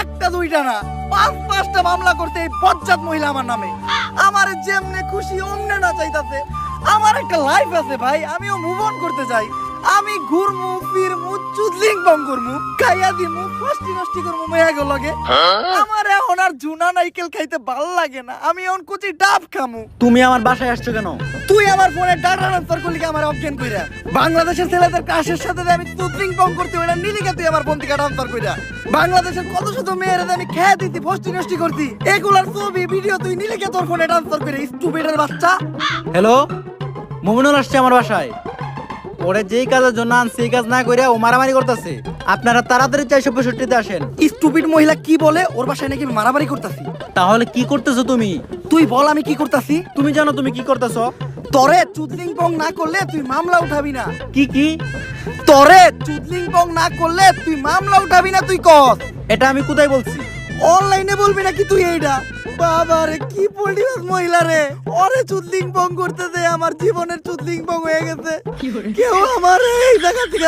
একটা দুইটা না পাঁচ পাঁচটা মামলা করতে এই বজ্জাত মহিলা আমার নামে। আমার যেমনে খুশি অমনে না চাইতাছে। আমার একটা লাইফ আছে ভাই আমিও মুভ অন করতে চাই। আমি ঘুরমু ফিরমু চুদলিং বং করমু খাইয়া দিমু ফষ্টি নষ্টি করমু মেয়াগো লগে। আমার এখন আর জুনা নাইকেল খাইতে ভালো লাগে না। আমি এখন কুচি ডাব খামু। তুমি আমার বাসায় আসছো কেন? তুই আমার ফোনে ডাটা ট্রান্সফার করলি আমার অজ্ঞান কইরা? বাংলাদেশের ছেলেদের কাশের সাথে আমি তুতলিং পং করতে নিলিকা তুই আমার বন্দিকা ট্রান্সফার কইরা? বাংলাদেশের কত শত মেয়েরা আমি খেয়ে দিতি ফষ্টি নষ্টি করতি এগুলার ছবি ভিডিও তুই নিলিকা তোর ফোনে ট্রান্সফার করে স্টুপিডের বাচ্চা? হ্যালো মুমিনুল আসছে আমার বাসায়। ওরে যেই কাজের জন্য আনছি সেই কাজ না করে ও মারামারি করতেছে। আপনারা তাড়াতাড়ি চারশো পঁয়ষট্টিতে আসেন। স্টুপিড মহিলা কি বলে? ওর বাসায় নাকি আমি মারামারি করতেছি। তাহলে কি করতেছো তুমি? তুই বল আমি কি করতাছি। তুমি জানো তুমি কি করতেছো? তরে চুদলিং পং না করলে তুই মামলা উঠাবি না। কি কি? তরে চুদলিং পং না করলে তুই মামলা উঠাবি না তুই কস। এটা আমি কোথায় বলছি? অনলাইনে বলবি নাকি তুই এইটা বাবা রে কি পল্টিবাস মহিলা রে। ওরে চুদলিং পং করতেছে আমার জীবনের চুদলিং পং হয়ে গেছে। কেউ আমার এই জায়গা থেকে